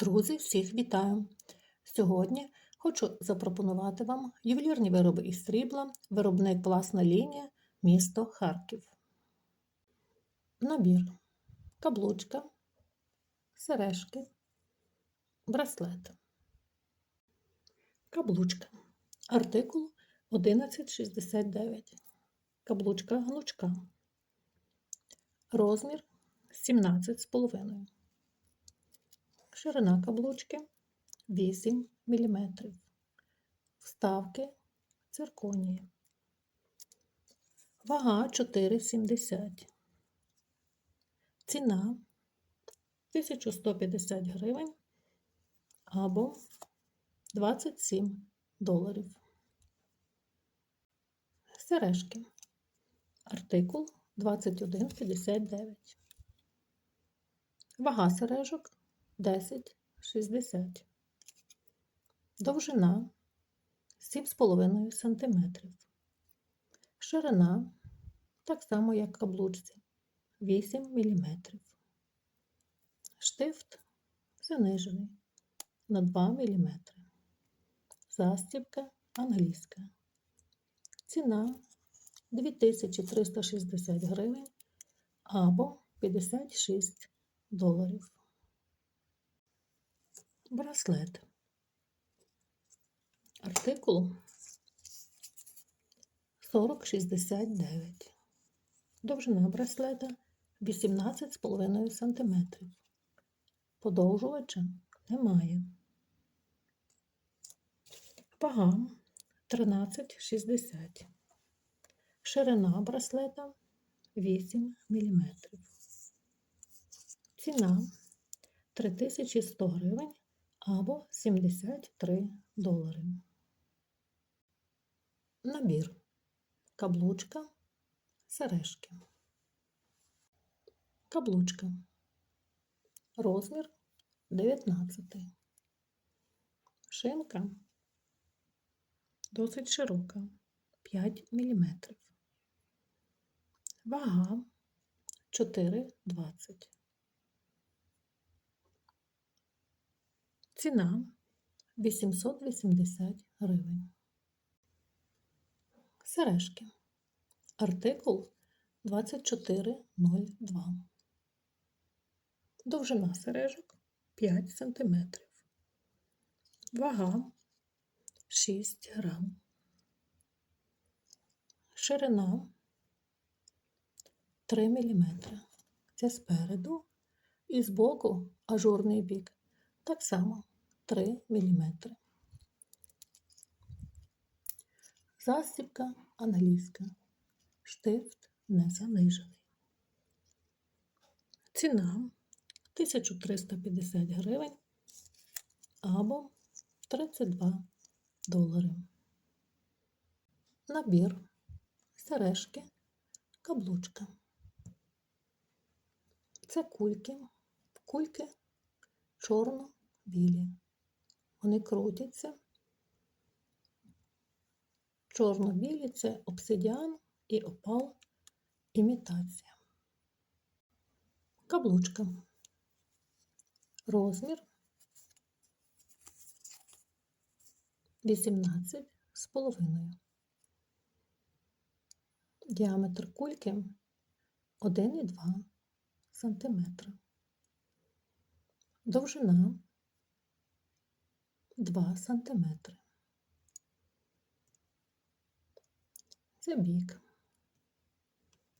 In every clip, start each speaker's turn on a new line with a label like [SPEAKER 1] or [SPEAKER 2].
[SPEAKER 1] Друзі, всіх вітаю! Сьогодні хочу запропонувати вам ювелірні вироби із срібла, виробник власна лінія, місто Харків. Набір, каблучка, сережки, браслет. Каблучка. Артикул 1169. Каблучка галучка. Розмір 17,5. Ширина каблучки 8 мм. Вставки цирконії. Вага 4,70. Ціна 1150 гривень або 27 доларів. Сережки. Артикул 21,59. Вага сережок 10,60. Довжина 7,5 см. Ширина так само, як каблучці 8 мм. Штифт занижений на 2 мм. Застібка англійська. Ціна 2360 гривень або 56 доларів. Браслет. Артикул 4069. Довжина браслета 18,5 см. Подовжувача немає. Вага 13,60. Ширина браслета 8 мм. Ціна 3100 гривень або 73 долари. Набір. Каблучка, сережки. Каблучка. Розмір 19. Шинка досить широка 5 мм. Вага 4,20. Ціна 880 гривень. Сережки. Артикул 2402. Довжина сережок 5 см. Вага 6 грам. Ширина 3 мм. Це спереду і збоку ажурний бік. Так само 3 мм. Застібка англійська. Штифт не занижений. Ціна 1350 гривень або 32 долари. Набір, сережки, каблучка. Це кульки, кульки чорно-білі. Вони крутяться. Чорно-білі це обсидіан і опал імітація. Каблучка. Розмір 18 з половиною. Діаметр кульки 1,2 см. Довжина 2 см. Це бік.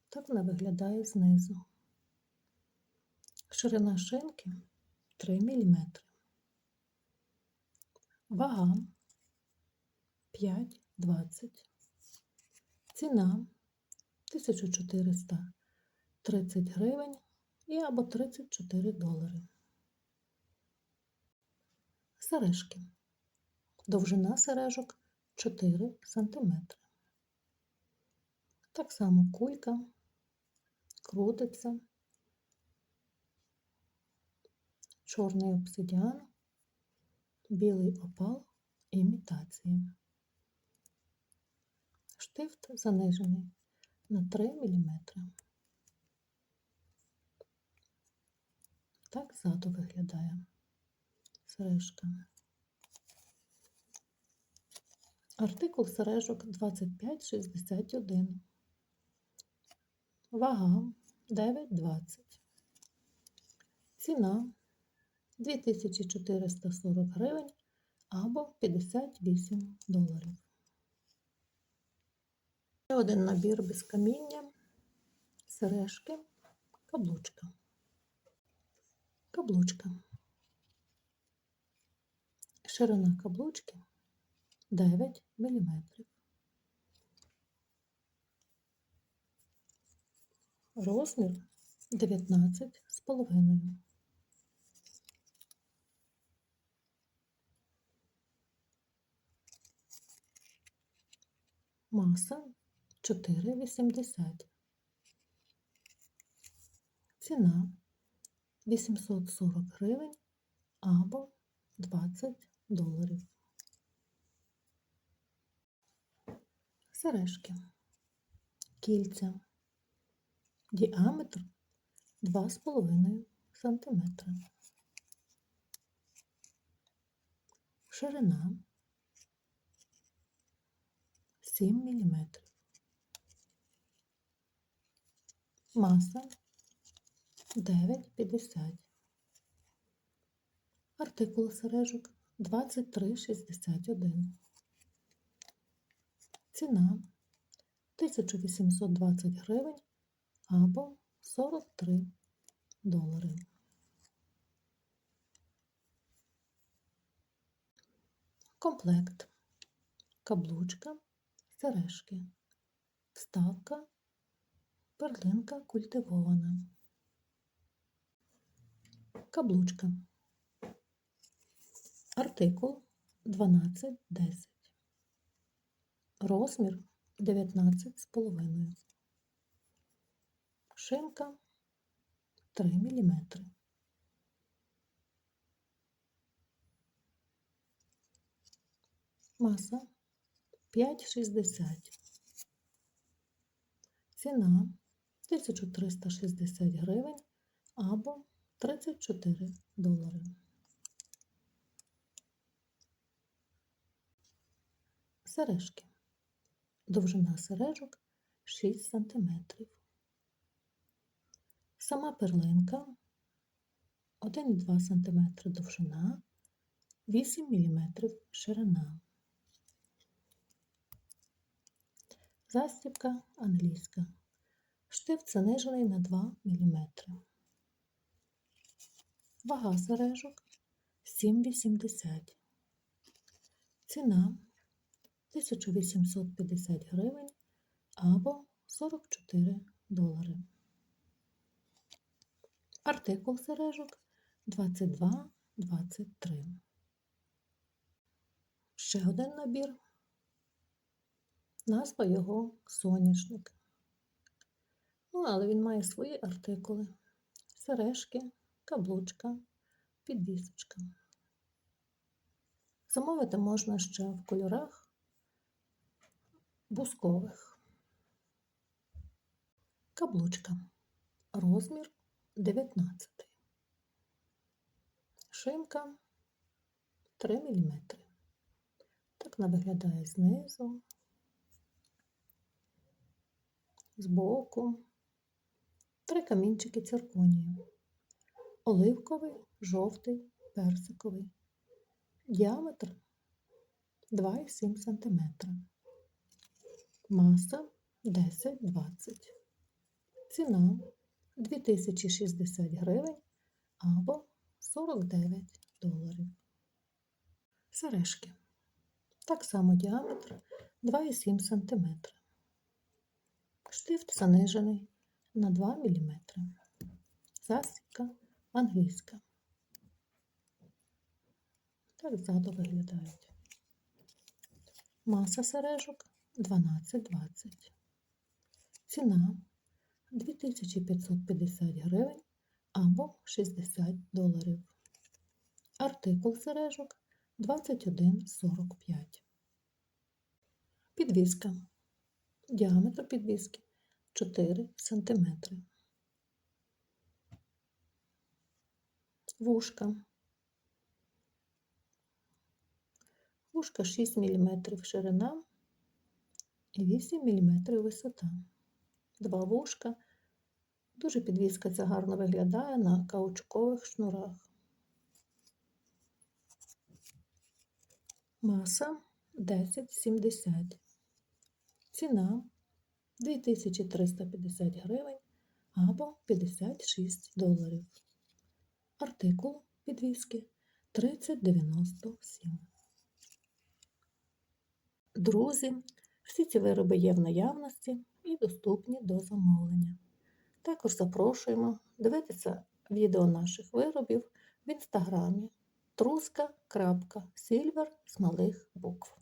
[SPEAKER 1] Так вона виглядає знизу. Ширина шинки 3 мм. Вага 5,20. Ціна 1430 гривень і або 34 долари. Сережки. Довжина сережок 4 см. Так само кулька крутиться, чорний обсидіан, білий опал імітації. Штифт занижений на 3 мм. Так ззаду виглядає. Сережка. Артикул сережок 2561. Вага 9,20. Ціна 2440 гривень або 58 доларів. Ще один набір без каміння, сережки, каблучка. Каблучка. Ширина каблучки 9 мм. Розмір 19 з половиною. Маса 4,80. Ціна 840 гривень або 20 доларів. Сережки. Кільця. Діаметр 2,5 см. Ширина 7 мм. Маса 9,50. Артикул сережок 23,61. Ціна 1820 гривень або 43 долари. Комплект. Каблучка, сережки, вставка, перлинка культивована. Каблучка. Артикул 1210. Розмір 19,5. Шинка 3 мм. Маса 5,60. Ціна 1360 гривень або 34 долари. Сережки. Довжина сережок 6 см. Сама перлинка 1,2 см довжина, 8 мм ширина. Застібка англійська. Штифт занижений на 2 мм. Вага сережок 7,80. Ціна 1850 гривень або 44 долари. Артикул сережок 22-23. Ще один набір. Назва його соняшник. Ну, але він має свої артикули: сережки, каблучка, підвісочка. Замовити можна ще в кольорах бускових. Каблучка. Розмір 19. Шинка 3 мм. Так вона виглядає знизу, збоку. Три камінчики цирконію. Оливковий, жовтий, персиковий. Діаметр 2,7 см. Маса 10-20. Ціна 2060 гривень або 49 доларів. Сережки. Так само діаметр 2,7 см. Штифт занижений на 2 мм. Засібка англійська. Так ззаду виглядають. Маса сережок 12-20. Ціна 2550 гривень або 60 доларів. Артикул сережок 21,45. Підвіска. Діаметр підвіски 4 см. Вушка. вушка 6 мм ширина 8 мм висота. Два вушка. Дуже підвіска ця гарно виглядає на каучукових шнурах. Маса 10,70. Ціна 2350 гривень або 56 доларів. Артикул підвіски 3097. Друзі, всі ці вироби є в наявності і доступні до замовлення. Також запрошуємо дивитися відео наших виробів в інстаграмі truska.silver з малих букв.